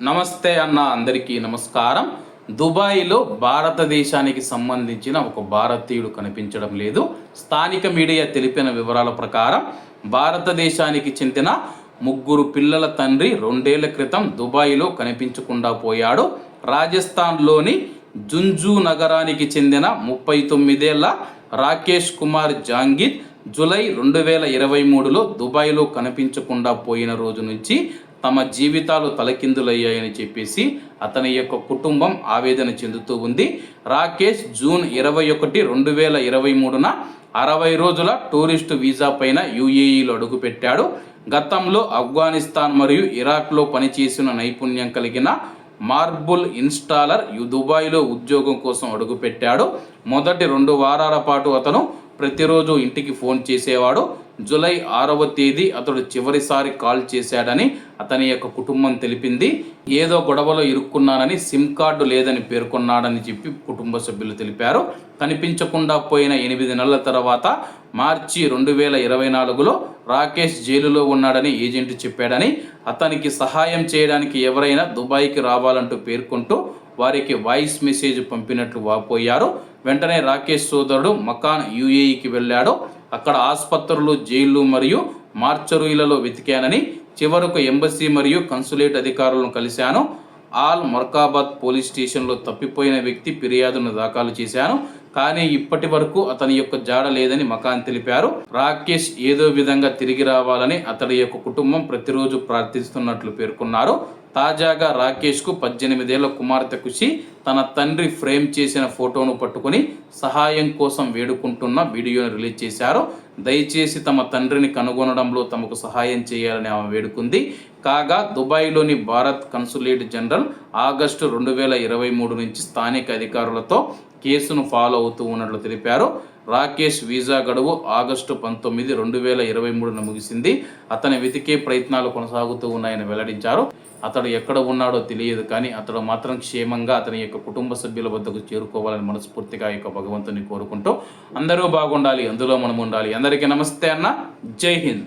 నమస్తే అన్న అందరికీ నమస్కారం. దుబాయ్లో భారతదేశానికి సంబంధించిన ఒక భారతీయుడు కనిపించడం లేదు. స్థానిక మీడియా తెలిపిన వివరాల ప్రకారం భారతదేశానికి చెందిన ముగ్గురు పిల్లల తండ్రి రెండేళ్ళ క్రితం దుబాయ్లో కనిపించకుండా పోయాడు. రాజస్థాన్లోని జుంజు నగరానికి చెందిన ముప్పై తొమ్మిదేళ్ళ రాకేష్ కుమార్ జాంగీర్ జూలై రెండు వేల ఇరవై మూడులో దుబాయ్లో కనిపించకుండా పోయిన రోజు నుంచి తమ జీవితాలు తలకిందులయ్యాయని చెప్పేసి అతని యొక్క కుటుంబం ఆవేదన చెందుతూ ఉంది. రాకేష్ జూన్ ఇరవై ఒకటి రెండు వేల ఇరవై మూడున అరవై రోజుల టూరిస్టు వీసా పైన యుఏఈలో అడుగుపెట్టాడు. గతంలో ఆఫ్ఘనిస్తాన్ మరియు ఇరాక్లో పనిచేసిన నైపుణ్యం కలిగిన మార్బుల్ ఇన్స్టాలర్ దుబాయ్లో ఉద్యోగం కోసం అడుగుపెట్టాడు. మొదటి రెండు వారాల పాటు అతను ప్రతిరోజు ఇంటికి ఫోన్ చేసేవాడు. జూలై ఆరవ తేదీ అతడు చివరిసారి కాల్ చేశాడని అతని యొక్క కుటుంబం తెలిపింది. ఏదో గొడవలో ఇరుక్కున్నానని సిమ్ కార్డు లేదని పేర్కొన్నాడని చెప్పి కుటుంబ సభ్యులు తెలిపారు. కనిపించకుండా పోయిన ఎనిమిది నెలల తర్వాత మార్చి రెండు వేల ఇరవై నాలుగులో రాకేష్ జైలులో ఉన్నాడని ఏజెంట్ చెప్పాడని అతనికి సహాయం చేయడానికి ఎవరైనా దుబాయ్కి రావాలంటూ పేర్కొంటూ వారికి వాయిస్ మెసేజ్ పంపినట్లు వాపోయారు. వెంటనే రాకేష్ సోదరుడు మకాన్ యుఏఈకి వెళ్ళాడు. అక్కడ ఆసుపత్రులు జైళ్ళు మరియు మార్చరీలలో వెతికానని చివరకు ఎంబసీ మరియు కన్సులేట్ అధికారులను కలిశాను. ఆల్ మర్కాబాద్ పోలీస్ స్టేషన్లో తప్పిపోయిన వ్యక్తి ఫిర్యాదును దాఖలు చేశాను. కానీ ఇప్పటి వరకు అతని యొక్క జాడ లేదని మకాన్ తెలిపారు. రాకేష్ ఏదో విధంగా తిరిగి రావాలని అతడి యొక్క కుటుంబం ప్రతిరోజు ప్రార్థిస్తున్నట్లు పేర్కొన్నారు. తాజాగా రాకేష్కు పద్దెనిమిదేళ్ళ కుమార్తె ఖుషి తన తండ్రి ఫ్రేమ్ చేసిన ఫోటోను పట్టుకొని సహాయం కోసం వేడుకుంటున్న వీడియోను రిలీజ్ చేశారు. దయచేసి తమ తండ్రిని కనుగొనడంలో తమకు సహాయం చేయాలని ఆమె వేడుకుంది. కాగా దుబాయ్లోని భారత్ కన్సులేట్ జనరల్ ఆగస్టు రెండు వేల ఇరవై మూడు నుంచి స్థానిక అధికారులతో కేసును ఫాలో అవుతూ ఉన్నట్లు తెలిపారు. రాకేష్ వీసా గడువు ఆగస్టు పంతొమ్మిది రెండు వేల ఇరవై మూడున ముగిసింది. అతని వెతికే ప్రయత్నాలు కొనసాగుతూ ఉన్నాయని వెల్లడించారు. అతడు ఎక్కడ ఉన్నాడో తెలియదు కానీ అతడు మాత్రం క్షేమంగా అతని యొక్క కుటుంబ సభ్యుల వద్దకు చేరుకోవాలని మనస్ఫూర్తిగా యొక్క భగవంతుని కోరుకుంటూ అందరూ బాగుండాలి అందులో మనం ఉండాలి అందరికీ నమస్తే అన్న. జై హింద్.